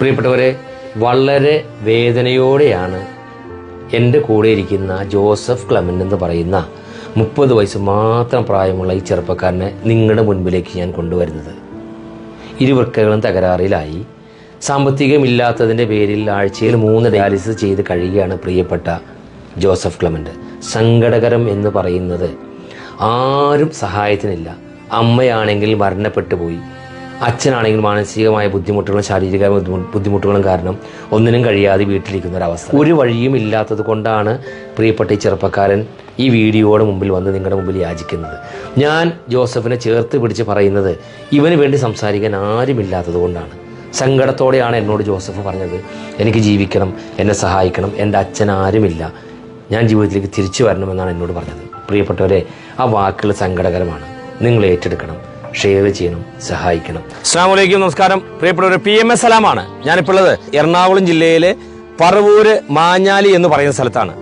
പ്രിയപ്പെട്ടവരെ വളരെ വേദനയോടെയാണ് എന്റെ കൂടെ ഇരിക്കുന്ന ജോസഫ് ക്ലമൻ എന്ന് പറയുന്ന മുപ്പത് വയസ്സ് മാത്രം പ്രായമുള്ള ഈ ചെറുപ്പക്കാരനെ നിങ്ങളുടെ മുൻപിലേക്ക് ഞാൻ കൊണ്ടുവരുന്നത്. ഇരുവൃക്കകളും തകരാറിലായി. സാമ്പത്തികമില്ലാത്തതിന്റെ പേരിൽ ആഴ്ചയിൽ മൂന്ന് ഡയാലിസിസ് ചെയ്ത് കഴിയുകയാണ് പ്രിയപ്പെട്ട ജോസഫ് ക്ലമന്റ് സങ്കടകരം എന്ന് പറയുന്നത് ആരും സഹായത്തിനില്ല. അമ്മയാണെങ്കിൽ മരണപ്പെട്ടു പോയി അച്ഛനാണെങ്കിൽ മാനസികമായ ബുദ്ധിമുട്ടുകളും ശാരീരിക ബുദ്ധിമുട്ടുകളും കാരണം ഒന്നിനും കഴിയാതെ വീട്ടിലിരിക്കുന്ന ഒരവസ്ഥ ഒരു വഴിയും ഇല്ലാത്തത് കൊണ്ടാണ് പ്രിയപ്പെട്ട ഈ ചെറുപ്പക്കാരൻ ഈ വീഡിയോയുടെ മുമ്പിൽ വന്ന് നിങ്ങളുടെ മുമ്പിൽ യാചിക്കുന്നത്. ഞാൻ ജോസഫിനെ ചേർത്ത് പിടിച്ച് പറയുന്നത് ഇവന് വേണ്ടി സംസാരിക്കാൻ ആരുമില്ലാത്തത് കൊണ്ടാണ്. സങ്കടത്തോടെയാണ് എന്നോട് ജോസഫ് പറഞ്ഞത് എനിക്ക് ജീവിക്കണം എന്നെ സഹായിക്കണം എന്റെ അച്ഛൻ ആരുമില്ല. ഞാൻ ജീവിതത്തിലേക്ക് തിരിച്ചു വരണമെന്നാണ് എന്നോട് പറഞ്ഞത്. പ്രിയപ്പെട്ടവരെ ആ വാക്കുകൾ സങ്കടകരമാണ്. നിങ്ങൾ ഏറ്റെടുക്കണം. ഷെയർ ചെയ്യണം സഹായിക്കണം. അസ്സാം വലൈക്കും നമസ്കാരം. പ്രിയപ്പെട്ടവരെ പി എം എസ് സലാമാണ്. ഞാനിപ്പോൾ ഉള്ളത് എറണാകുളം ജില്ലയിലെ പറവൂര് മാഞ്ഞാലി എന്ന് പറയുന്ന സ്ഥലത്താണ്.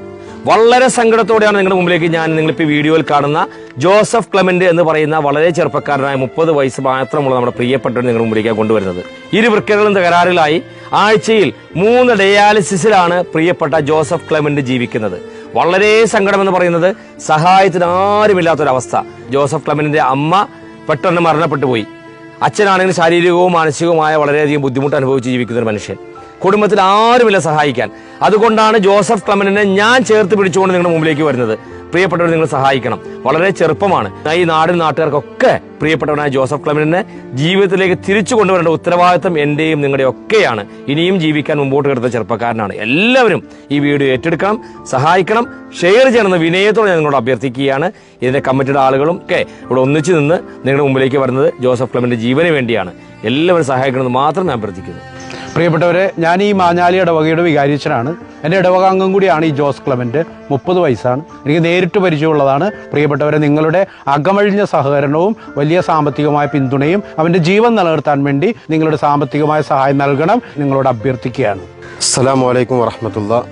വളരെ സങ്കടത്തോടെയാണ് നിങ്ങളുടെ മുമ്പിലേക്ക് ഞാൻ നിങ്ങളിപ്പോൾ വീഡിയോയിൽ കാണുന്ന ജോസഫ് ക്ലമന്റ് എന്ന് പറയുന്ന വളരെ ചെറുപ്പക്കാരനായ മുപ്പത് വയസ്സ് മാത്രമുള്ള നമ്മുടെ പ്രിയപ്പെട്ടവർ നിങ്ങളുടെ മുമ്പിലേക്ക് കൊണ്ടുവരുന്നത്. ഇരു വൃക്കകളും തകരാറിലായി ആഴ്ചയിൽ മൂന്ന് ഡയാലിസിസിലാണ് പ്രിയപ്പെട്ട ജോസഫ് ക്ലമന്റ് ജീവിക്കുന്നത്. വളരെ സങ്കടം എന്ന് പറയുന്നത് സഹായത്തിന് ആരുമില്ലാത്തൊരവസ്ഥ. ജോസഫ് ക്ലമന്റിന്റെ അമ്മ പെട്ടെന്ന് മരണപ്പെട്ടു പോയി. അച്ഛനാണെങ്കിൽ ശാരീരികവും മാനസികവുമായ വളരെയധികം ബുദ്ധിമുട്ട് അനുഭവിച്ച് ജീവിക്കുന്ന ഒരു മനുഷ്യൻ. കുടുംബത്തിൽ ആരുമില്ല സഹായിക്കാൻ. അതുകൊണ്ടാണ് ജോസഫ് ക്ലമനെ ഞാൻ ചേർത്ത് പിടിച്ചുകൊണ്ട് നിങ്ങളുടെ മുമ്പിലേക്ക് വരുന്നത്. പ്രിയപ്പെട്ടവർ നിങ്ങൾ സഹായിക്കണം. വളരെ ചെറുപ്പമാണ്. ഈ നാടിൻ നാട്ടുകാർക്കൊക്കെ പ്രിയപ്പെട്ടവനായ ജോസഫ് ക്ലമനെ ജീവിതത്തിലേക്ക് തിരിച്ചു കൊണ്ടുവരേണ്ട ഉത്തരവാദിത്തം എന്റെയും നിങ്ങളുടെ ഒക്കെയാണ്. ഇനിയും ജീവിക്കാൻ മുമ്പോട്ട് കിടത്ത ചെറുപ്പക്കാരനാണ്. എല്ലാവരും ഈ വീഡിയോ ഏറ്റെടുക്കണം സഹായിക്കണം ഷെയർ ചെയ്യണമെന്ന് വിനയത്തോടെ ഞാൻ നിങ്ങളോട് അഭ്യർത്ഥിക്കുകയാണ്. ഇതിന്റെ കമ്മിറ്റിയുടെ ആളുകളും ഒക്കെ ഇവിടെ ഒന്നിച്ചു നിന്ന് നിങ്ങളുടെ മുമ്പിലേക്ക് വരുന്നത് ജോസഫ് ക്ലമിന്റെ ജീവന് വേണ്ടിയാണ്. എല്ലാവരും സഹായിക്കണമെന്ന് മാത്രം ഞാൻ അഭ്യർത്ഥിക്കുന്നു. പ്രിയപ്പെട്ടവരെ ഞാൻ ഈ മാഞ്ഞാലി ഇടവകയുടെ വികാരിച്ചനാണ്. എന്റെ ഇടവക അംഗം കൂടിയാണ് ഈ ജോസ് ക്ലമന്റ്. മുപ്പത് വയസ്സാണ്. എനിക്ക് നേരിട്ട് പരിചയമുള്ളതാണ്. പ്രിയപ്പെട്ടവരെ നിങ്ങളുടെ അകമഴിഞ്ഞ സഹകരണവും വലിയ സാമ്പത്തികമായ പിന്തുണയും അവന്റെ ജീവൻ നിലനിർത്താൻ വേണ്ടി നിങ്ങളുടെ സാമ്പത്തികമായ സഹായം നൽകണം. നിങ്ങളോട് അഭ്യർത്ഥിക്കുകയാണ്. അസ്സലാമു വലൈക്കും വറഹമത്തുള്ള.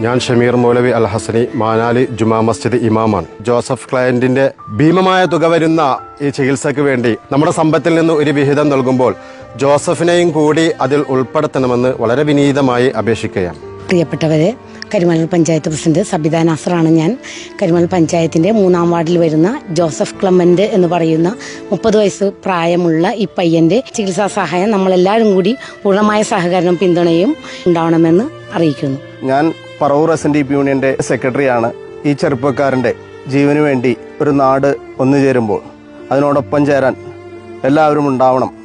ഞാൻ ഷമീർ മൗലവി അൽ ഹസനി മാനാലി ജുമാ മസ്ജിദ് ഇമാമാണ്. ജോസഫ് ക്ലയന്റിന്റെ ഭീമമായ തുക വരുന്ന ഈ ചികിത്സയ്ക്ക് വേണ്ടി നമ്മുടെ സമ്പത്തിൽ നിന്ന് ഒരു വിഹിതം നൽകുമ്പോൾ ജോസഫിനെയും കൂടി അതിൽ ഉൾപ്പെടുത്തണമെന്ന് വളരെ വിനീതമായി അപേക്ഷിക്കുകയാണ്. പ്രിയപ്പെട്ടവരെ കരിമലൽ പഞ്ചായത്ത് പ്രസിഡന്റ് സബിത നാസറാണ് ഞാൻ. കരിമലൽ പഞ്ചായത്തിന്റെ മൂന്നാം വാർഡിൽ വരുന്ന ജോസഫ് ക്ലമന്റ് എന്ന് പറയുന്ന മുപ്പത് വയസ്സ് പ്രായമുള്ള ഈ പയ്യന്റെ ചികിത്സാ സഹായം നമ്മളെല്ലാവരും കൂടി പൂർണമായ സഹകരണം പിന്തുണയും ഉണ്ടാവണമെന്ന് അറിയിക്കുന്നു. ഞാൻ Paravur S N D P യൂണിയന്റെ സെക്രട്ടറിയാണ്. ഈ ചെറുപ്പക്കാരന്റെ ജീവനു വേണ്ടി ഒരു നാട് ഒന്നു ചേരുമ്പോൾ അതിനോടൊപ്പം ചേരാൻ എല്ലാവരും ഉണ്ടാവണം.